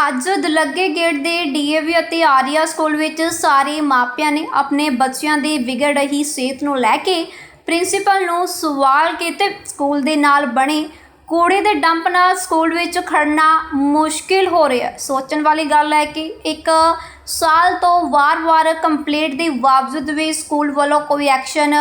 ਅੱਜ ਦੁਲੱਗੇ ਗੇਟ ਦੇ ਡੀਏਵੀ ਅਤੇ ਆਰੀਆ ਸਕੂਲ ਵਿੱਚ ਸਾਰੇ ਮਾਪਿਆਂ ਨੇ ਆਪਣੇ ਬੱਚਿਆਂ ਦੀ ਵਿਗੜ ਰਹੀ ਸਿਹਤ ਨੂੰ ਲੈ ਕੇ ਪ੍ਰਿੰਸੀਪਲ ਨੂੰ ਸਵਾਲ ਕੀਤੇ। ਸਕੂਲ ਦੇ ਨਾਲ ਬਣੇ ਕੂੜੇ ਦੇ ਡੰਪ ਨਾਲ ਸਕੂਲ ਵਿੱਚ ਖੜਨਾ ਮੁਸ਼ਕਿਲ ਹੋ ਰਿਹਾ। ਸੋਚਣ ਵਾਲੀ ਗੱਲ ਹੈ ਕਿ ਇੱਕ ਸਾਲ ਤੋਂ ਵਾਰ-ਵਾਰ ਕੰਪਲੇਂਟ ਦੇ ਬਾਵਜੂਦ ਵੀ ਸਕੂਲ ਵੱਲੋਂ ਕੋਈ ਐਕਸ਼ਨ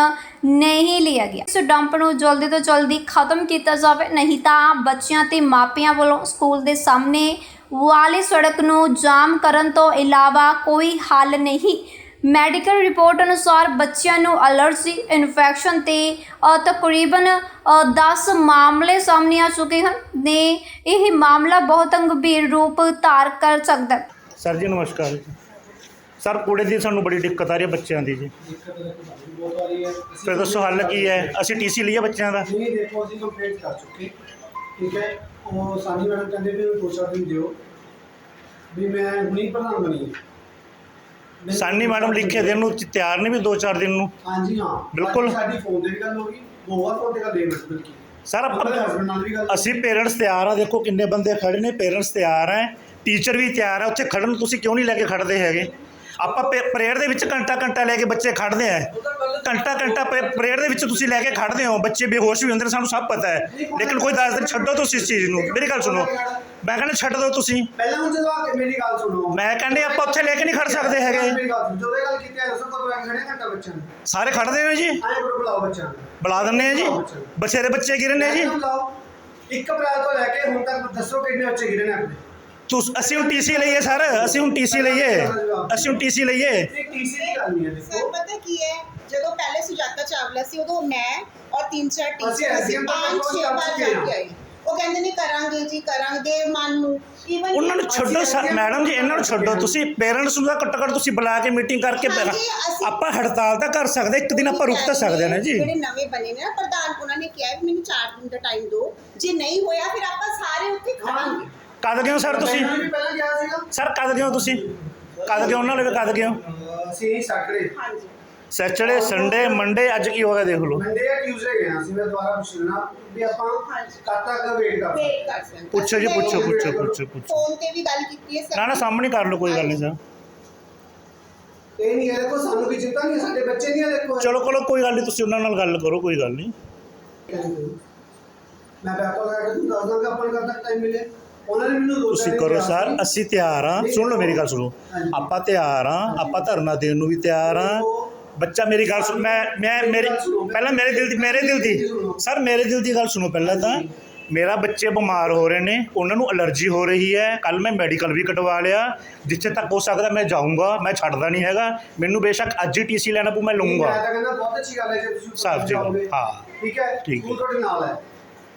ਨਹੀਂ ਲਿਆ ਗਿਆ। ਇਸ ਡੰਪ ਨੂੰ ਜਲਦੀ ਤੋਂ ਜਲਦੀ ਖਤਮ ਕੀਤਾ ਜਾਵੇ, ਨਹੀਂ ਤਾਂ ਬੱਚਿਆਂ ਤੇ ਮਾਪਿਆਂ ਵੱਲੋਂ ਸਕੂਲ ਦੇ ਸਾਹਮਣੇ ਵਾਲੀ ਸੜਕ ਨੂੰ ਜਾਮ ਕਰਨ ਤੋਂ ਇਲਾਵਾ ਕੋਈ ਹੱਲ ਨਹੀਂ। ਮੈਡੀਕਲ ਰਿਪੋਰਟ ਅਨੁਸਾਰ ਬੱਚਿਆਂ ਨੂੰ ਅਲਰਜੀ ਇਨਫੈਕਸ਼ਨ ਤੇ ਤਕਰੀਬਨ ਅ, 10 ਮਾਮਲੇ ਸਾਹਮਣੇ ਆ ਚੁੱਕੇ ਹਨ। ਨੇ ਇਹ ਮਾਮਲਾ ਬਹੁਤ ਗੰਭੀਰ ਰੂਪ ਧਾਰ ਕਰ ਸਕਦਾ ਹੈ। ਸਰ ਜੀ ਨਮਸਕਾਰ ਜੀ। ਸਰ ਕੂੜੇ ਦੀ ਸਾਨੂੰ ਬੜੀ ਦਿੱਕਤ ਆ ਰਹੀ ਹੈ ਬੱਚਿਆਂ ਦੀ ਜੀ। ਫਿਰ ਦੱਸੋ ਹੱਲ ਕੀ ਹੈ? ਅਸੀਂ ਟੀਸੀ ਲਈਏ ਬੱਚਿਆਂ ਦਾ? ਨਹੀਂ ਦੇਖੋ ਅਸੀਂ ਕੰਪਲੀਟ ਕਰ ਚੁੱਕੇ। ਠੀਕ ਹੈ? ਉਹ ਸਾਨੀ ਮੈਡਮ ਕਹਿੰਦੇ ਵੀ ਦੋ ਚਾਰ ਦਿਨ ਦਿਓ। ਵੀ ਮੈਂ ਹੁਣੀ ਪ੍ਰਧਾਨ ਬਣੀ ਹਾਂ। ਮੈਨੂੰ ਸਾਨੀ ਮੈਡਮ ਲਿਖੇ ਦੇਣ ਨੂੰ ਤਿਆਰ ਨਹੀਂ ਵੀ 2-4 ਦਿਨ ਨੂੰ? ਹਾਂਜੀ ਹਾਂ। ਬਿਲਕੁਲ। ਸਾਡੀ ਫੋਨ ਤੇ ਵੀ ਗੱਲ ਹੋ ਗਈ। ਬਹੁਤ ਫੋਨ ਤੇ ਗੱਲ ਦੇ ਮਿੰਟ ਬਿਲਕੁਲ ਸਰ ਆਪਣੇ ਆਪਾਂ ਹਸਬੰਡ ਨਾਲ ਵੀ ਗੱਲ ਅਸੀਂ ਪੇਰੈਂਟਸ ਤਿਆਰ ਆ। ਦੇਖੋ ਕਿੰਨੇ ਬੰਦੇ ਖੜੇ ਨੇ। ਪੇਰੈਂਟਸ ਤਿਆਰ ਹੈ ਟੀਚਰ ਵੀ ਤਿਆਰ ਹੈ ਉੱਥੇ ਖੜਨ ਨੂੰ ਤੁਸੀਂ ਕਿਉਂ ਨਹੀਂ ਲੈ ਕੇ ਖੜਦੇ ਹੈਗੇ? ਆਪਾਂ ਪ੍ਰੇਅਰ ਦੇ ਵਿੱਚ ਘੰਟਾ ਘੰਟਾ ਲੈ ਕੇ ਬੱਚੇ ਖੜਦੇ ਆ। ਘੰਟਾ ਘੰਟਾ ਪ੍ਰੇਅਰ ਦੇ ਵਿੱਚ ਤੁਸੀਂ ਲੈ ਕੇ ਖੜਦੇ ਹੋ। ਬੱਚੇ ਬੇਹੋਸ਼ ਵੀ ਹੁੰਦੇ ਨੇ ਸਾਨੂੰ ਸਭ ਪਤਾ ਹੈ। ਲੇਕਿਨ ਕੋਈ ਦੱਸ ਦਿਨ ਛੱਡੋ ਤੁਸੀਂ ਇਸ ਚੀਜ਼ ਨੂੰ। ਮੇਰੀ ਗੱਲ ਸੁਣੋ। ਮੈਂ ਕਹਿੰਦਾ ਛੱਡ ਦਿਓ ਤੁਸੀਂ। ਪਹਿਲਾਂ ਹੁਣ ਜਦੋਂ ਆ ਕੇ ਮੇਰੀ ਗੱਲ ਸੁਣੋ। ਮੈਂ ਕਹਿੰਦੇ ਆਪਾਂ ਉੱਥੇ ਲੈ ਕੇ ਨਹੀਂ ਖੜ ਸਕਦੇ ਹੈਗੇ। ਜਦੋਂ ਇਹ ਗੱਲ ਕੀਤੀ ਹੈ ਕਦੋਂ ਆ ਕੇ ਖੜੇ ਘੰਟਾ ਬੱਚਿਆਂ ਨੂੰ? ਸਾਰੇ ਖੜਦੇ ਹੋ ਜੀ? ਆਏ ਬੁਲਾਓ ਬੱਚਿਆਂ ਨੂੰ। ਬੁਲਾ ਦਿੰਦੇ ਆ ਜੀ। ਬਥੇਰੇ ਬੱਚੇ ਗਿਰੇ ਨੇ ਜੀ। 1 ਅਪ੍ਰੈਲ ਤੋਂ ਲੈ ਕੇ ਹੁਣ ਤੱਕ ਦੱਸੋ ਕਿੰਨੇ ਬੱਚੇ ਗਿਰੇ ਨੇ ਆਪਣੇ? ਤੁਸੀਂ ਅਸੀਂ ਹੁਣ ਟੀਸੀ ਲਈਏ ਸਰ ਅਸੀਂ ਹੁਣ ਟੀਸੀ ਲਈਏ। ਅਸੀਂ ਹੁਣ ਟੀਸੀ ਲਈਏ। ਇਹ ਟੀਸੀ ਦੀ ਗੱਲ ਨਹੀਂ ਹੈ ਸਰ ਦੇਖੋ ਪਤਾ ਕੀ ਹੈ? ਜਦੋਂ ਪਹਿਲੇ ਸੁਜਾਤਾ ਚਾਵਲਾ ਸੀ ਉਦੋਂ ਮੈਂ ਔਰ ਤਿੰਨ ਚਾਰ ਅਸੀਂ ਟੀਚਰ ਅਸੀਂ SDM ਤੱਕ ਪੰਜ ਪਹੁੰਚ ਛੇ ਵਾਰ ਚੁੱਕੇ ਜਾ ਹਾਂ। ਕੇ ਆਏ ਉਹ ਕਹਿੰਦੇ ਨੇ ਕਰਾਂਗੇ ਜੀ ਕਰਾਂਗੇ ਮਨ ਨੂੰ। ਈਵਨ ਉਹਨਾਂ ਨੂੰ ਛੱਡੋ ਸਰ ਮੈਡਮ ਜੀ ਇਹਨਾਂ ਨੂੰ ਛੱਡੋ। ਤੁਸੀਂ ਪੇਰੈਂਟਸ ਨੂੰ ਤਾਂ ਘੱਟੋ ਘੱਟ ਤੁਸੀਂ ਬੁਲਾ ਕੇ ਮੀਟਿੰਗ ਕਰਕੇ ਪਹਿਲਾਂ ਆਪਾਂ ਹੜਤਾਲ ਤਾਂ ਕਰ ਸਕਦੇ ਇੱਕ ਦਿਨ ਆਪਾਂ ਰੁਕ ਤਾਂ ਸਕਦੇ ਹਾਂ ਨਾ ਜੀ ਜਿਹੜੇ ਨਵੇਂ ਬਣੇ ਨੇ ਨਾ ਪ੍ਰਧਾਨ ਉਹਨਾਂ ਨੇ ਕਿਹਾ ਵੀ ਮੈਨੂੰ 4 ਦਿਨ ਦਾ ਟਾਈਮ ਦਿਓ। ਜੇ ਨਹੀਂ ਹੋਇਆ ਫਿਰ ਆਪਾਂ ਸਾਰੇ ਉੱਥੇ ਖੜਾਂਗੇ। ਕਦ ਗਏ ਹੋ ਸਰ ਤੁਸੀਂ? ਮੈਨੂੰ ਵੀ ਪਹਿਲਾਂ ਗਿਆ ਸੀਗਾ। ਸਰ ਕਦ ਗਏ ਹੋ ਤੁਸੀਂ? ਕਦ ਗਏ ਹੋ? ਉਹਨਾਂ ਲਵੇ ਕਦ ਗਏ ਹੋ? ਅਸੀਂ ਸੈਟਰਡੇ ਹਾਂਜੀ। ਸੈਚਰਡੇ ਸੰਡੇ ਮੰਡੇ ਅੱਜ ਕੀ ਹੋ ਗਿਆ ਦੇਖ ਲਓ। ਮੰਡੇ ਜਾਂ ਟਿਊਜ਼ਡੇ ਗਏ ਹਾਂ ਅਸੀਂ ਮੈਂ ਦੁਬਾਰਾ ਪੁੱਛ ਲੈਣਾ ਵੀ ਆਪਾਂ ਹਾਂਜੀ। ਕਦ ਤੱਕ ਵੇਟ ਕਰ ਵੇਟ ਕਰ ਸਕਦੇ ਪੁੱਛੋ ਜੀ ਪੁੱਛੋ ਪੁੱਛੋ ਪੁੱਛੋ ਪੁੱਛੋ। ਫੋਨ ਤੇ ਵੀ ਗੱਲ ਕੀਤੀ ਹੈ ਨਾ ਨਾ ਸਾਹਮਣੇ ਕਰ ਲਓ ਕੋਈ ਗੱਲ ਨਹੀਂ ਸਰ। ਇਹ ਨਹੀਂ ਹੈ ਦੇਖੋ ਸਾਨੂੰ ਵੀ ਚਿੰਤਾ ਨਹੀਂ ਹੈ, ਸਾਡੇ ਬੱਚੇ ਹੈ ਦੇਖੋ। ਚਲੋ ਕੋਲੋਂ ਕੋਈ ਗੱਲ ਨਹੀਂ ਤੁਸੀਂ ਉਹਨਾਂ ਨਾਲ ਗੱਲ ਕਰੋ ਕੋਈ ਗੱਲ ਨਹੀਂ। ਮੈਂ ਬੈਕ ਕਾਲ ਕਰਕੇ ਤੁਹਾਨੂੰ ਦੱਸ ਦਾਂਗਾ ਆਪਾਂ ਨੂੰ ਕਦ ਤੱਕ ਟਾਈਮ ਮਿਲੇ। ਉਹਨਾਂ ਨੇ ਮੈਨੂੰ ਦੋ ਤੁਸੀਂ ਕਰੋ ਸਰ। ਅਸੀਂ ਤਿਆਰ ਹਾਂ। ਸੁਣ ਲਓ ਮੇਰੀ ਗੱਲ ਸੁਣੋ। ਆਪਾਂ ਤਿਆਰ ਹਾਂ ਆਪਾਂ ਧਰਨਾ ਦੇਣ ਨੂੰ ਵੀ ਤਿਆਰ ਹਾਂ। ਬੱਚਾ ਮੇਰੀ ਗੱਲ ਸੁਣ ਮੈਂ ਮੈਂ ਮੇਰੇ ਪਹਿਲਾਂ ਮੇਰੇ ਦਿਲ ਦੀ ਮੇਰੇ ਦਿਲ ਦੀ ਸਰ ਮੇਰੇ ਦਿਲ ਦੀ ਗੱਲ ਸੁਣੋ ਪਹਿਲਾਂ ਤਾਂ। ਮੇਰਾ ਬੱਚੇ ਬਿਮਾਰ ਹੋ ਰਹੇ ਨੇ ਉਹਨਾਂ ਨੂੰ ਅਲਰਜੀ ਹੋ ਰਹੀ ਹੈ। ਕੱਲ ਮੈਂ ਮੈਡੀਕਲ ਵੀ ਕਟਵਾ ਲਿਆ। ਜਿੱਥੇ ਤੱਕ ਹੋ ਸਕਦਾ ਮੈਂ ਜਾਊਂਗਾ ਮੈਂ ਛੱਡਦਾ ਨਹੀਂ ਹੈਗਾ। ਮੈਨੂੰ ਬੇਸ਼ੱਕ ਅੱਜ ਹੀ ਟੀਸੀ ਲੈਣਾ ਪਊ ਮੈਂ ਮੈਂ ਲਊਂਗਾ। ਤਾਂ ਕਹਿੰਦਾ ਬਹੁਤ ਅੱਛੀ ਗੱਲ ਹੈ ਜੇ ਤੁਸੀਂ ਸਾਫ਼ ਜੀ। ਹਾਂ। ਠੀਕ ਹੈ ਠੀਕ ਤੁਹਾਡੇ ਨਾਲ ਹੈ।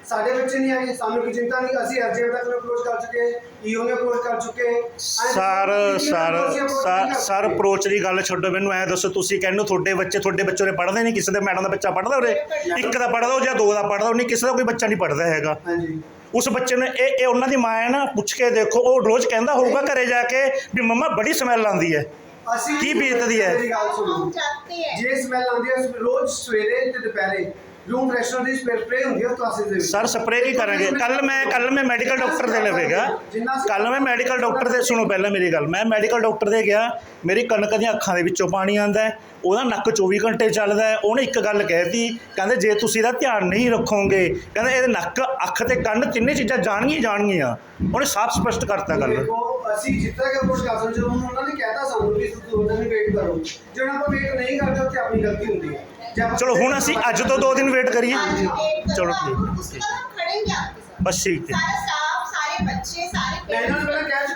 ਸਾਡੇ ਬੱਚੇ ਨਹੀਂ ਆਏ ਸਾਨੂੰ ਕੋਈ ਚਿੰਤਾ ਨਹੀਂ ਅਸੀਂ ਐਸਡੀਐਮ ਤੱਕ ਨੂੰ ਅਪਰੋਚ ਕਰ ਚੁੱਕੇ ਈਓ ਨੇ ਅਪਰੋਚ ਕਰ ਚੁੱਕੇ ਸਰ ਸਰ ਸਰ ਅਪਰੋਚ ਦੀ ਗੱਲ ਛੱਡੋ ਮੈਨੂੰ ਐ ਦੱਸੋ ਤੁਸੀਂ ਕਹਿੰਦੇ ਤੁਹਾਡੇ ਬੱਚੇ ਤੁਹਾਡੇ ਬੱਚੇ ਨੇ ਪੜ੍ਹਦੇ ਨਹੀਂ ਕਿਸੇ ਦੇ ਮੈਡਮ ਦਾ ਬੱਚਾ ਪੜ੍ਹਦਾ ਉਰੇ? ਇੱਕ ਦਾ ਪੜ੍ਹਦਾ ਜਾਂ ਦੋ ਦਾ ਪੜ੍ਹਦਾ ਨਹੀਂ ਕਿਸੇ ਦਾ ਕੋਈ ਬੱਚਾ ਨਹੀਂ ਪੜ੍ਹਦਾ ਹੈਗਾ। ਉਸ ਬੱਚੇ ਨੂੰ ਇਹ ਇਹ ਉਹਨਾਂ ਦੀ ਮਾਂ ਹੈ ਨਾ ਪੁੱਛ ਕੇ ਦੇਖੋ ਉਹ ਰੋਜ਼ ਕਹਿੰਦਾ ਹੋਊਗਾ ਘਰੇ ਜਾ ਕੇ ਵੀ ਮੰਮਾ ਬੜੀ ਸਮੈਲ ਆਉਂਦੀ ਹੈ। ਅਸੀਂ ਕੀ ਬੀਤਦੀ ਹੈ? ਜੇ ਸਮੈਲ ਆਉਂਦੀ ਹੈ ਰੋਜ਼ ਸਵੇਰੇ ਤੇ ਦੁਪਹਿਰੇ। ਰੂਮ ਫਰੈਸ਼ਨਰ ਦੀ ਸਪਰੇ ਹੁੰਦੀ ਹੈ ਕਲਾਸਿਸ ਦੇ ਵਿੱਚ। ਸਰ ਸਪਰੇਅ ਕੀ ਕਰਾਂਗੇ? ਕੱਲ ਮੈਂ ਕੱਲ ਮੈਂ ਮੈਡੀਕਲ ਡਾਕਟਰ ਦੇ ਲਵੇਗਾ। ਕੱਲ ਮੈਂ ਮੈਡੀਕਲ ਡਾਕਟਰ ਦੇ ਸੁਣੋ ਪਹਿਲਾਂ ਮੇਰੀ ਗੱਲ। ਮੈਂ ਮੈਡੀਕਲ ਡਾਕਟਰ ਦੇ ਗਿਆ। ਮੇਰੀ ਕਣਕ ਦੀਆਂ ਅੱਖਾਂ ਦੇ ਵਿੱਚੋਂ ਪਾਣੀ ਆਂਦਾ ਹੈ। ਉਹਦਾ ਨੱਕ 24 ਘੰਟੇ ਚੱਲਦਾ ਹੈ। ਉਹਨੇ ਇੱਕ ਗੱਲ ਕਹਿਤੀ ਕਹਿੰਦੇ ਜੇ ਤੁਸੀਂ ਇਹਦਾ ਧਿਆਨ ਨਹੀਂ ਰੱਖੋਗੇ ਕਹਿੰਦੇ ਇਹਦੇ ਨੱਕ ਅੱਖ ਤੇ ਕੰਨ ਤਿੰਨੇ ਚੀਜ਼ਾਂ ਜਾਣਗੀਆਂ ਹੀ ਜਾਣਗੀਆਂ ਉਹਨੇ ਸਾਫ਼ ਸਪਸ਼ਟ ਕਰਤਾ ਗੱਲ ਦੇਖੋ ਅਸੀਂ ਜਿੱਦਾਂ ਕਿ ਅਪਰੋਚ ਕਰ ਸਕਦੇ ਜਦੋਂ ਉਹਨਾਂ ਨੇ ਕਹਿਤਾ ਸਾਨੂੰ ਵੀ ਤੁਸੀਂ ਦੋ ਦਿਨ ਵੇਟ ਕਰੋ ਜੇ ਉਹਨਾਂ ਆਪਾਂ ਵੇਟ ਨਹੀਂ ਕਰਦੇ ਉੱਥੇ ਆਪਣੀ ਗਲਤੀ ਹੁੰਦੀ ਹੈ ਜੇ ਆਪਾਂ- ਚਲੋ ਹੁਣ ਅਸੀਂ ਅੱਜ ਤੋਂ 2 ਦਿਨ ਵੇਟ ਕਰੀਏ आज एक ਚਲੋ करवा, ਠੀਕ उसके बाद हम खड़ेंगे आपके साथ ਬਸ ਠੀਕ ਹੈ सारा स्टाफ सारे बच्चे सारे ਮੈਂ ਇਹਨਾਂ ਨੂੰ parents, ਪਹਿਲਾਂ ਕਹਿ ਚੁੱਕਿਆ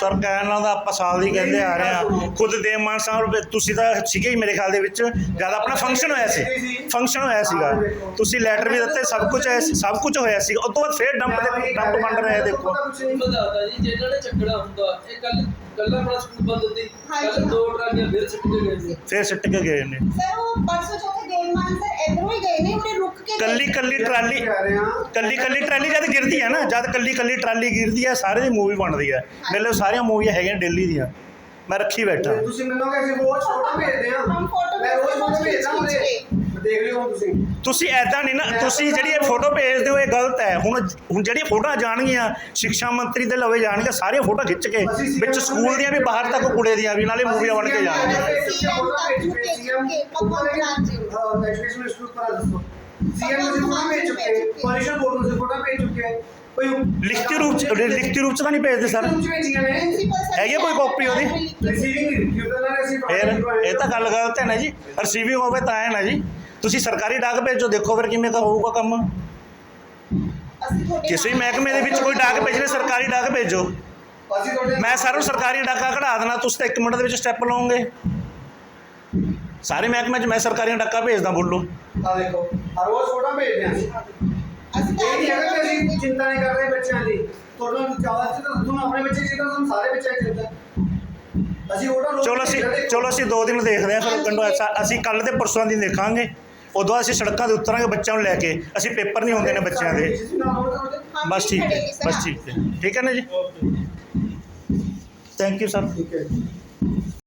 ਸਰ ਕਹਿਣ ਨਾਲ ਦਾ ਆਪਾਂ ਸਾਲ ਦੀ ਕਹਿੰਦੇ ਆ ਰਹੇ ਆ ਖੁਦ ਦੇਵਮਾਨ ਸਾਹਿਬ ਤੁਸੀਂ ਤਾਂ ਸੀਗੇ ਹੀ ਮੇਰੇ ਖਿਆਲ ਦੇ ਵਿੱਚ। ਜਦ ਆਪਣਾ ਫੰਕਸ਼ਨ ਹੋਇਆ ਸੀ। ਫੰਕਸ਼ਨ ਹੋਇਆ ਸੀਗਾ। ਤੁਸੀਂ ਲੈਟਰ ਵੀ ਦਿੱਤੇ ਸਭ ਕੁਝ ਹੋਇਆ ਸੀ ਸਭ ਕੁਝ ਹੋਇਆ ਸੀ ਉਸ ਤੋਂ ਬਾਅਦ ਫੇਰ ਡੰਪ ਦੇ ਡੰਪ ਬਣ ਰਿਹਾ ਦੇਖੋ। ਬਤਾਉਂਦਾ ਜੀ ਫੇਰ ਸਿੱਟ ਕੇ ਗਏ ਨੇ ਫੇਰ ਸਿੱਟ ਕੱਲੀ ਕੱਲੀ ਟਰਾਲੀ ਕੱਲੀ ਕੱਲੀ ਟਰਾਲੀ ਜਦ ਗਿਰਦੀ ਹੈ ਨਾ ਜਦ ਕੱਲੀ ਕੱਲੀ ਟਰਾਲੀ ਗਿਰਦੀ ਹੈ ਸਾਰੇ ਦੀ ਮੂਵੀ ਬਣਦੀ ਹੈ। ਮੇਰੇ ਲਈ ਸਾਰੀਆਂ ਮੂਵੀਆਂ ਹੈਗੀਆਂ ਡੇਲੀ ਦੀਆਂ ਮੈਂ ਰੱਖੀ ਬੈਠਾ ਤੁਸੀਂ ਮੈਨੂੰ ਕਹਿੰਦੇ ਰੋਜ਼ ਫੋਟੋ ਭੇਜਦੇ ਆ हम फोटो ਮੈਂ ਰੋਜ਼ भेजते हैं, ਫੋਟੋ ਭੇਜਦਾ खींच ਉਹਦੇ के। ਦੇਖ ਲਿਓ ਹੁਣ ਤੁਸੀਂ ਤੁਸੀਂ ਐਦਾਂ ਨਹੀਂ ਨਾ ਤੁਸੀਂ ਜਿਹੜੀ ਇਹ ਫੋਟੋ ਭੇਜਦੇ ਹੋ ਇਹ ਗਲਤ ਹੈ ਹੁਣ ਹੁਣ ਜਿਹੜੀਆਂ ਫੋਟੋਆਂ ਜਾਣਗੀਆਂ ਸਿੱਖਿਆ ਮੰਤਰੀ ਦੇ ਲਵੇ ਜਾਣਗੇ ਸਾਰੀਆਂ ਫੋਟੋ ਖਿੱਚ ਕੇ ਵਿੱਚ ਸਕੂਲ ਦੀਆਂ ਵੀ ਬਾਹਰ ਤੱਕ ਕੁੜੇ ਦੀਆਂ ਵੀ ਨਾਲੇ ਮੂਵੀਆਂ ਬਣ ਕੇ ਜਾਣਗੀਆਂ ਐਜੂਕੇਸ਼ਨ ਮਿਨਿਸਟਰ ਪਰ ਦੱਸੋ ਸੀਐਮ ਨੂੰ ਫੋਟੋ ਭੇਜ ਚੁੱਕੇ ਪੋਲਿਸ਼ਨ ਬੋਰਡ ਨੂੰ ਫੋਟੋ ਭੇਜ ਚੁੱਕੇ ਕੋਈ ਲਿਖਤੀ ਰੂਪ ਚ ਲਿਖਤੀ ਰੂਪ ਚ ਤਾਂ ਨਹੀਂ ਭੇਜਦੇ ਸਰ। ਵਿੱਚ ਭੇਜੀਆਂ ਨੇ। ਹੈਗੀ ਕੋਈ ਕਾਪੀ ਉਹਦੀ? ਰਿਸੀਵਿੰਗ ਰਿਸੀਵਰ ਨਾਲ ਅਸੀਂ ਫਿਰ ਇਹ ਤਾਂ ਗੱਲ ਗਲਤ ਹੈ ਨਾ ਜੀ। ਰਿਸੀਵਿੰਗ ਹੋਵੇ ਤਾਂ ਹੈ ਨਾ ਜੀ। ਤੁਸੀਂ ਸਰਕਾਰੀ ਡਾਕ ਭੇਜੋ ਦੇਖੋ ਫਿਰ ਕਿਵੇਂ ਦਾ ਹੋਊਗਾ ਕੰਮ। ਕਿਸੇ ਮਹਿਕਮੇ ਦੇ ਵਿੱਚ ਕੋਈ ਡਾਕ ਭੇਜਣੇ ਸਰਕਾਰੀ ਡਾਕ ਭੇਜੋ। ਮੈਂ ਸਾਰਿਆਂ ਨੂੰ ਸਰਕਾਰੀ ਡਾਕਾ ਕਢਾ ਦੇਣਾ ਤੁਸੀਂ ਤਾਂ 1 ਮਿੰਟ ਦੇ ਵਿੱਚ ਸਟੈਪ ਲਓਗੇ। ਸਾਰੇ ਮਹਿਕਮੇ 'ਚ ਮੈਂ ਸਰਕਾਰੀ ਡਾਕਾ ਭੇਜਦਾ ਬੋਲੋ। ਆ ਦੇਖੋ ਹਰ ਰੋਜ਼ ਫੋਟੋ ਭੇਜਦੇ ਹਾਂ ਚਿੰਤਾ ਨਹੀਂ ਕਰ ਰਹੇ ਬੱਚਿਆਂ ਦੀ। ਤੁਹਾਨੂੰ ਜ਼ਿਆਦਾ ਚਿੰਤਾ ਤੁਹਾਨੂੰ ਆਪਣੇ ਬੱਚੇ ਦੀ ਚਿੰਤਾ ਤੁਹਾਨੂੰ ਸਾਰੇ ਬੱਚਿਆਂ ਦੀ ਚਿੰਤਾ। ਅਸੀਂ ਫੋਟੋ ਰੋਜ਼ ਚਲੋ ਅਸੀਂ। ਚਲੋ ਅਸੀਂ ਦੋ ਦਿਨ ਦੇਖਦੇ ਹਾਂ ਫਿਰ ਕੰਡੋ ਅਸੀਂ ਕੱਲ ਤੇ ਪਰਸੋਂ ਦੀ ਦੇਖਾਂਗੇ। ਉਦੋਂ ਬਾਅਦ ਅਸੀਂ ਸੜਕਾਂ ਤੇ ਉਤਰਾਂਗੇ ਬੱਚਿਆਂ ਨੂੰ ਲੈ ਕੇ। ਅਸੀਂ ਪੇਪਰ ਨਹੀਂ ਹੁੰਦੇ ਨੇ ਬੱਚਿਆਂ ਦੇ। ਉਹਦੇ- ਬਸ ਠੀਕ ਹੈ ਬਸ ਠੀਕ ਹੈ। ਠੀਕ ਹੈ ਨਾ ਜੀ? ਥੈਂਕ ਯੂ ਸਰ ਠੀਕ ਹੈ